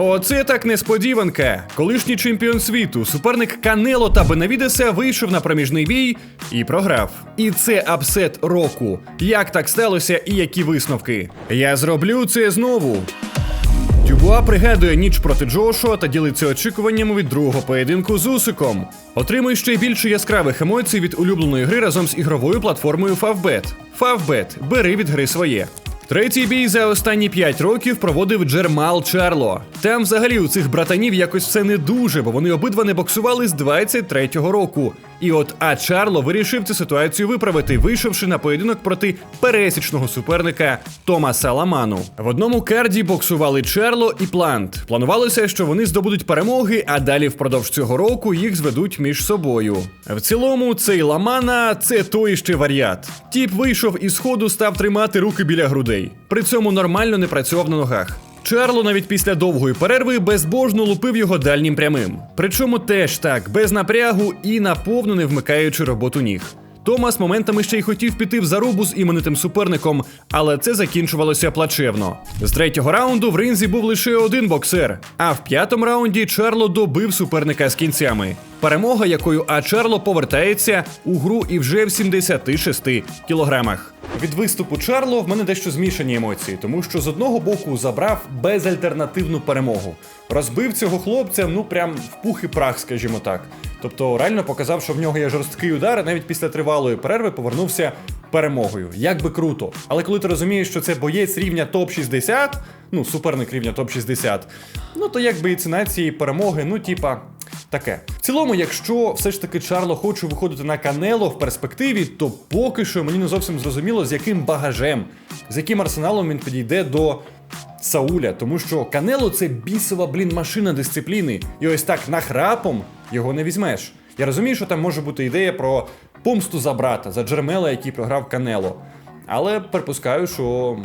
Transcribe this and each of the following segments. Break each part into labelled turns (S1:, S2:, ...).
S1: Оце так несподіванка. Колишній чемпіон світу, суперник Канело та Бенавідеса вийшов на проміжний бій і програв. І це апсет року. Як так сталося і які висновки? Я зроблю це знову. Дюбуа пригадує ніч проти Джошуа та ділиться очікуваннями від другого поєдинку з Усиком. Отримує ще більше яскравих емоцій від улюбленої гри разом з ігровою платформою Favbet. Favbet – бери від гри своє. Третій бій за останні 5 років проводив Джермал Чарло. Там взагалі у цих братанів якось все не дуже, бо вони обидва не боксували з 23-го року. І от А Чарло вирішив цю ситуацію виправити, вийшовши на поєдинок проти пересічного суперника Томаса Ламану. В одному карді боксували Чарло і Плант. Планувалося, що вони здобудуть перемоги, а далі впродовж цього року їх зведуть між собою. В цілому, цей Ламана це той ще варіат. Тіп вийшов із ходу, став тримати руки біля грудей. При цьому нормально не працював на ногах. Чарло навіть після довгої перерви безбожно лупив його дальнім прямим. Причому теж так, без напрягу і наповну не вмикаючи роботу ніг. Томас моментами ще й хотів піти в зарубу з іменитим суперником, але це закінчувалося плачевно. З третього раунду в ринзі був лише один боксер, а в п'ятому раунді Чарло добив суперника з кінцями. Перемога, якою А Чарло повертається у гру і вже в 76 кілограмах. Від виступу Чарло в мене дещо змішані емоції, тому що з одного боку забрав безальтернативну перемогу. Розбив цього хлопця, ну прям в пух і прах, скажімо так. Тобто реально показав, що в нього є жорсткий удар, і навіть після тривалої перерви повернувся перемогою. Як би круто. Але коли ти розумієш, що це боєць рівня топ-60, ну суперник рівня топ-60, ну то якби і ціна цієї перемоги, ну типа. Таке. В цілому, якщо все ж таки Чарло хоче виходити на Канело в перспективі, то поки що мені не зовсім зрозуміло, з яким багажем, з яким арсеналом він підійде до Сауля, тому що Канело це бісова, блін, машина дисципліни. І ось так нахрапом його не візьмеш. Я розумію, що там може бути ідея про помсту за брата, за Джермела, який програв Канело. Але припускаю, що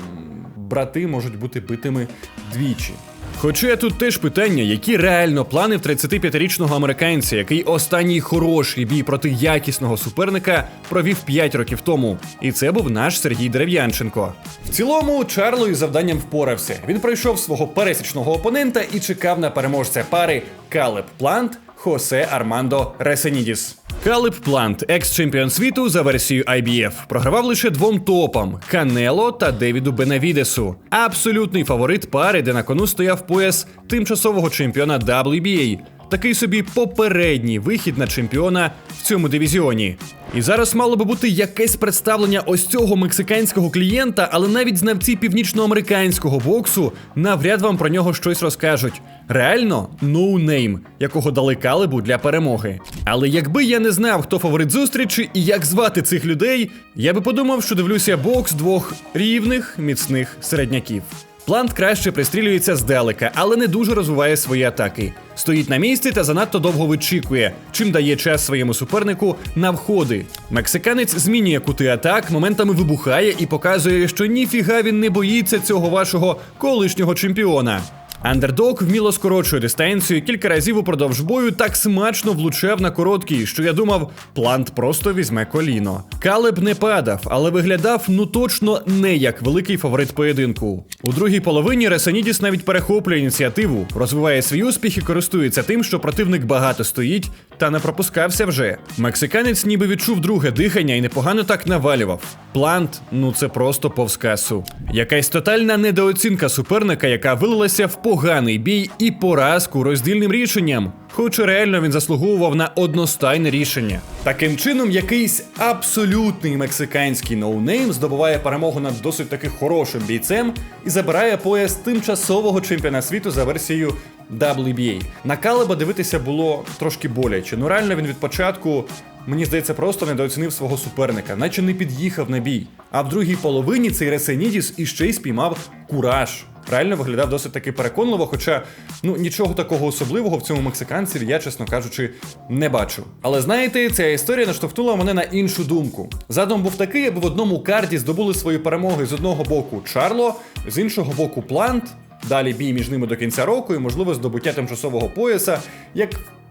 S1: брати можуть бути битими двічі. Хоча тут теж питання, які реально плани в 35-річного американця, який останній хороший бій проти якісного суперника провів 5 років тому. І це був наш Сергій Дерев'янченко. В цілому, Чарло із завданням впорався. Він пройшов свого пересічного опонента і чекав на переможця пари Калеб Плант Хосе Армандо Ресенідіс. Калип Плант, екс-чемпіон світу за версією IBF, програвав лише двом топам Канело та Девіду Бенавідесу. Абсолютний фаворит пари, де на кону стояв пояс тимчасового чемпіона WBA. Такий собі попередній вихід на чемпіона в цьому дивізіоні. І зараз мало би бути якесь представлення ось цього мексиканського клієнта, але навіть знавці північноамериканського боксу навряд вам про нього щось розкажуть. Реально, ноунейм, якого дали калибу для перемоги. Але якби я не знав, хто фаворит зустрічі і як звати цих людей, я би подумав, що дивлюся бокс двох рівних міцних середняків. Плант краще пристрілюється здалека, але не дуже розвиває свої атаки. Стоїть на місці та занадто довго вичікує, чим дає час своєму супернику на входи. Мексиканець змінює кути атак, моментами вибухає і показує, що ніфіга він не боїться цього вашого колишнього чемпіона. Андердог вміло скорочує дистанцію, кілька разів упродовж бою так смачно влучав на короткий, що я думав, плант просто візьме коліно. Калеб не падав, але виглядав ну точно не як великий фаворит поєдинку. У другій половині Ресанідіс навіть перехоплює ініціативу, розвиває свій успіх і користується тим, що противник багато стоїть та не пропускався вже. Мексиканець ніби відчув друге дихання і непогано так навалював. Плант, ну це просто повз касу. Якась тотальна недооцінка суперника, яка вилилася в поганий бій і поразку роздільним рішенням. Хоча реально він заслуговував на одностайне рішення. Таким чином, якийсь абсолютний мексиканський ноунейм здобуває перемогу над досить таки хорошим бійцем і забирає пояс тимчасового чемпіона світу за версією WBA. На Калеба дивитися було трошки боляче. Ну реально він від початку, мені здається, просто недооцінив свого суперника, наче не під'їхав на бій. А в другій половині цей Ресенідіс іще й спіймав кураж. Реально виглядав досить таки переконливо, хоча ну нічого такого особливого в цьому мексиканці я, чесно кажучи, не бачу. Але знаєте, ця історія наштовхнула мене на іншу думку. Задум був такий, аби в одному карді здобули свої перемоги з одного боку Чарло, з іншого боку Плант. Далі бій між ними до кінця року і можливо здобуття тимчасового пояса, як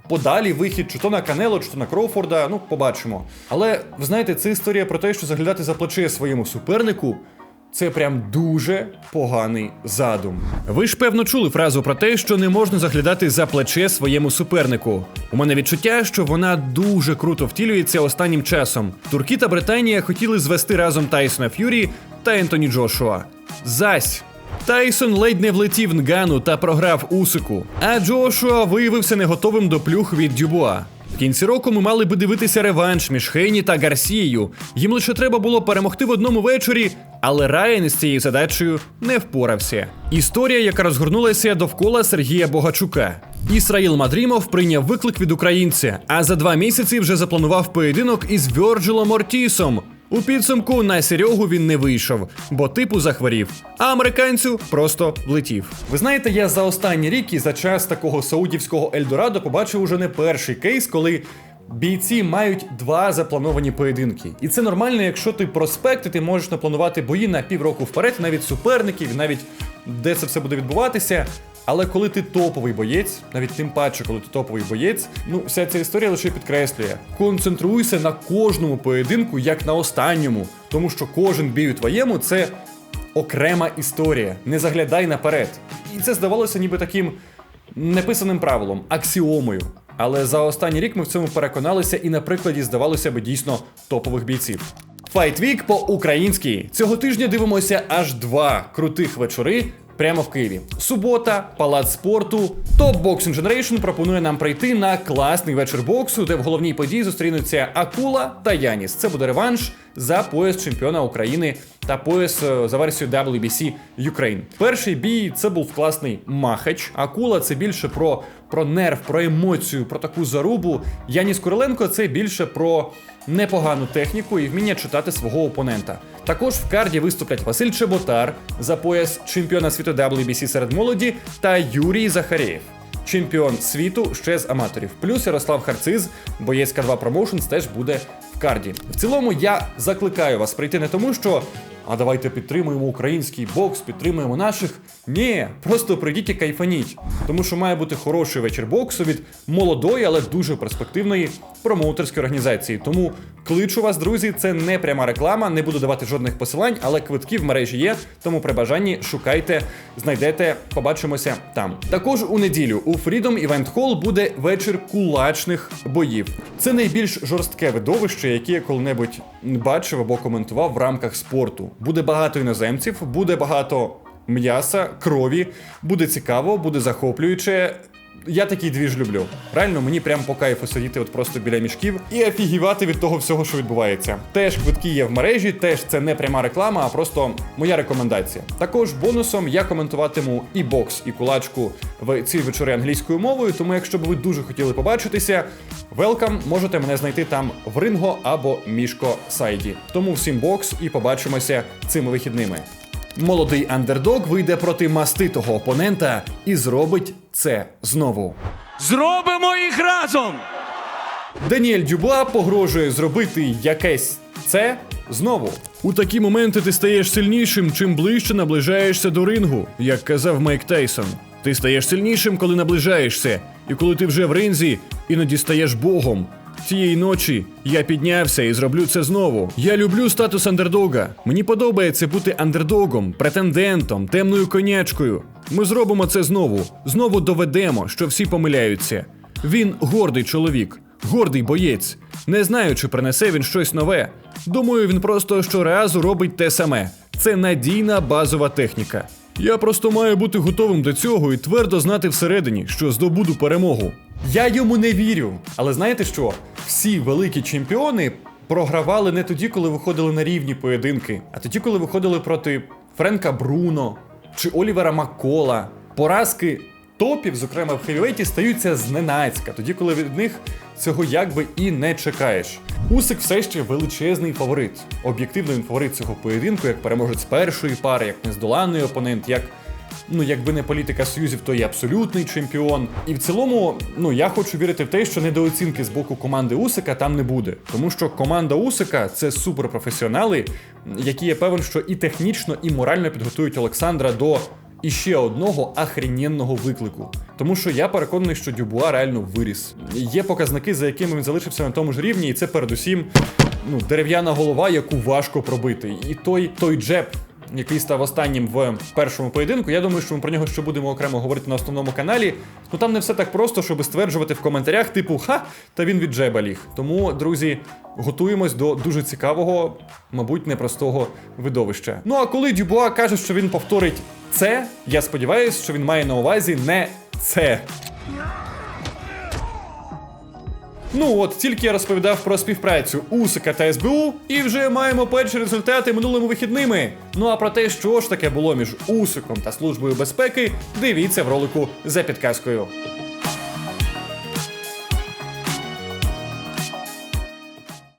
S1: подалі вихід чи то на Канело, чи то на Кроуфорда, ну побачимо. Але ви знаєте, це історія про те, що заглядати за плече своєму супернику Це прям дуже поганий задум. Ви ж певно чули фразу про те, що не можна заглядати за плече своєму супернику. У мене відчуття, що вона дуже круто втілюється останнім часом. Турки та Британія хотіли звести разом Тайсона Ф'юрі та Ентоні Джошуа. Зась. Тайсон ледь не влетів Нгану та програв Усику, а Джошуа виявився не готовим до плюх від Дюбуа. В кінці року ми мали би дивитися реванш між Хейні та Гарсією. Їм лише треба було перемогти в одному вечорі, але Райан із цією задачею не впорався. Історія, яка розгорнулася довкола Сергія Богачука. Ісраїл Мадрімов прийняв виклик від українця, а за два місяці вже запланував поєдинок із Вьорджилом Ортісом. У підсумку на Серегу він не вийшов, бо типу захворів, а американцю просто влетів. Ви знаєте, я за останній рік і за час такого саудівського Ельдорадо побачив уже не перший кейс, коли бійці мають два заплановані поєдинки. І це нормально, якщо ти проспект, і ти можеш напланувати бої на півроку вперед, навіть суперників, навіть де це все буде відбуватися. Але коли ти топовий боєць, навіть тим паче, коли ти топовий боєць, ну вся ця історія лише підкреслює. Концентруйся на кожному поєдинку, як на останньому, тому що кожен бій у твоєму це окрема історія. Не заглядай наперед. І це здавалося ніби таким неписаним правилом, аксіомою. Але за останній рік ми в цьому переконалися, і на прикладі здавалося би дійсно топових бійців. Файтвік по-українськи. Цього тижня дивимося аж два крутих вечори прямо в Києві. Субота, палац спорту. Топ Boxing Generation пропонує нам прийти на класний вечір боксу, де в головній події зустрінуться Акула та Яніс. Це буде реванш за пояс чемпіона України та пояс е, за версією WBC Ukraine. Перший бій це був класний махач. Акула це більше про, про нерв, про емоцію, про таку зарубу. Яніс Куриленко це більше про непогану техніку і вміння читати свого опонента. Також в карді виступлять Василь Чеботар за пояс чемпіона світу WBC серед молоді та Юрій Захарєєв. Чемпіон світу ще з аматорів. Плюс Ярослав Харциз, боєць К2 Promotions, теж буде в карді. В цілому я закликаю вас прийти не тому, що а давайте підтримуємо український бокс, підтримуємо наших. Ні, просто прийдіть і кайфаніть. Тому що має бути хороший вечір боксу від молодої, але дуже перспективної промоутерської організації. Тому кличу вас, друзі, це не пряма реклама, не буду давати жодних посилань, але квитки в мережі є. Тому при бажанні шукайте, знайдете, побачимося там. Також у неділю у Freedom Event Hall буде вечір кулачних боїв. Це найбільш жорстке видовище, яке я коли-небудь бачив або коментував в рамках спорту. Буде багато іноземців, буде багато м'яса, крові, буде цікаво, буде захоплююче. Я такий двіж люблю. Реально, мені прям по кайфу сидіти от просто біля мішків і офігівати від того всього, що відбувається. Теж квитки є в мережі, теж це не пряма реклама, а просто моя рекомендація. Також бонусом я коментуватиму і бокс, і кулачку в ці вечори англійською мовою. Тому, якщо б ви дуже хотіли побачитися, велкам, можете мене знайти там в Ринго або Мішко сайді. Тому всім бокс і побачимося цими вихідними. Молодий андердог вийде проти маститого опонента і зробить це знову.
S2: Зробимо їх разом!
S1: Даніель Дюбуа погрожує зробити якесь це знову. У такі моменти ти стаєш сильнішим, чим ближче наближаєшся до рингу, як казав Майк Тайсон. Ти стаєш сильнішим, коли наближаєшся, і коли ти вже в ринзі, іноді стаєш богом. Цієї ночі я піднявся і зроблю це знову. Я люблю статус андердога. Мені подобається бути андердогом, претендентом, темною конячкою. Ми зробимо це знову. Знову доведемо, що всі помиляються. Він гордий чоловік, гордий боєць. Не знаю, чи принесе він щось нове. Думаю, він просто щоразу робить те саме. Це надійна базова техніка. Я просто маю бути готовим до цього і твердо знати всередині, що здобуду перемогу. Я йому не вірю. Але знаєте що? Всі великі чемпіони програвали не тоді, коли виходили на рівні поєдинки, а тоді, коли виходили проти Френка Бруно чи Олівера Маккола. Поразки топів, зокрема в хевівейті, стаються зненацька, тоді, коли від них цього якби і не чекаєш. Усик все ще величезний фаворит. Об'єктивно він фаворит цього поєдинку, як переможець першої пари, як нездоланний опонент, як ну, якби не політика союзів, то і абсолютний чемпіон. І в цілому, ну я хочу вірити в те, що недооцінки з боку команди Усика там не буде. Тому що команда Усика це суперпрофесіонали, які я певен, що і технічно, і морально підготують Олександра до. І ще одного ахрененного виклику. Тому що я переконаний, що Дюбуа реально виріс. Є показники, за якими він залишився на тому ж рівні, і це передусім ну, дерев'яна голова, яку важко пробити. І той той джеб, який став останнім в першому поєдинку. Я думаю, що ми про нього ще будемо окремо говорити на основному каналі. Ну там не все так просто, щоб стверджувати в коментарях, типу, ха, та він від Джеба ліг. Тому, друзі, готуємось до дуже цікавого, мабуть, непростого видовища. Ну а коли Дюбуа каже, що він повторить це, я сподіваюся, що він має на увазі не це. Ну от тільки я розповідав про співпрацю Усика та СБУ, і вже маємо перші результати минулими вихідними. Ну а про те, що ж таке було між Усиком та службою безпеки, дивіться в ролику за підказкою.